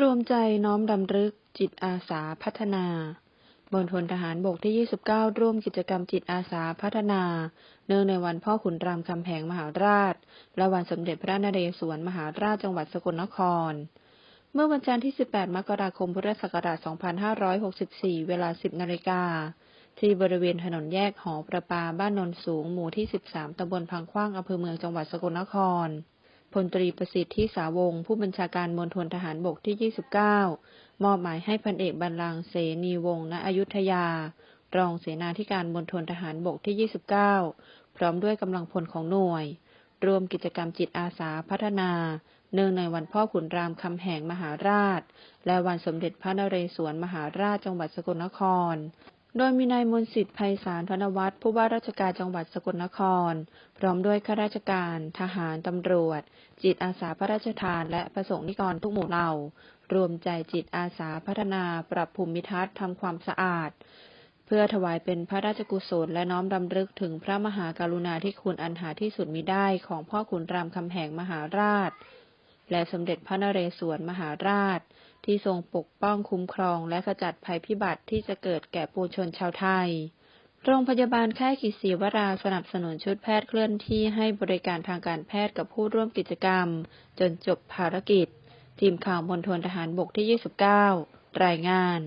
รวมใจน้อมรำลึกจิตอาสาพัฒนาบนทนทหารบกที่ 29 ร่วมกิจกรรมจิตอาสาพัฒนา เนื่องในวันพ่อขุนรามคำแหงมหาราช และวันสมเด็จพระนเรศวรมหาราชจังหวัดสกลนคร เมื่อวันจันทร์ที่ 18 มกราคมพุทธศักราช 2564 เวลา 10 นาฬิกา ที่บริเวณถนนแยกหอประปาบ้านนนสูง หมู่ที่ 13 ตำบลพังขว้างอำเภอเมืองจังหวัดสกลนคร พลตรีประสิทธิ์ที่สาวง ผู้บัญชาการมณฑลทหารบกที่ 29 มอบหมายให้พันเอกบรรลังเสนีวงศ์ณอยุธยา รองเสนาธิการมณฑลทหารบกที่ 29 พร้อมด้วยกำลังพลของหน่วย รวมกิจกรรมจิตอาสาพัฒนา เนื่องในวันพ่อขุนรามคำแหงมหาราช และวันสมเด็จพระนเรศวรมหาราชจังหวัดสกลนคร โดยมีนายมนสิทธิ์ไพศาลธนวัฒน์ผู้ว่าราชการจังหวัดสกลนคร พร้อมด้วยข้าราชการ ทหาร ตำรวจ จิตอาสาพระราชทาน และประสงค์นิกรทุกหมู่เหล่า รวมใจจิตอาสาพัฒนาปรับภูมิทัศน์ทำความสะอาด เพื่อถวายเป็นพระราชกุศลและน้อมรำลึกถึงพระมหากรุณาธิคุณอันหาที่สุดมิได้ของพ่อขุนรามคำแหงมหาราช และสมเด็จพระนเรศวรมหาราช ที่ทรงปกป้องคุ้มครองและขจัดภัยพิบัติที่จะเกิดแก่ปวงชนชาวไทย โรงพยาบาลค่ายกิศีวราสนับสนุนชุดแพทย์เคลื่อนที่ให้บริการทางการแพทย์กับผู้ร่วมกิจกรรม จนจบภารกิจ ทีมข่าวมณฑลทหารบกที่ 29 รายงาน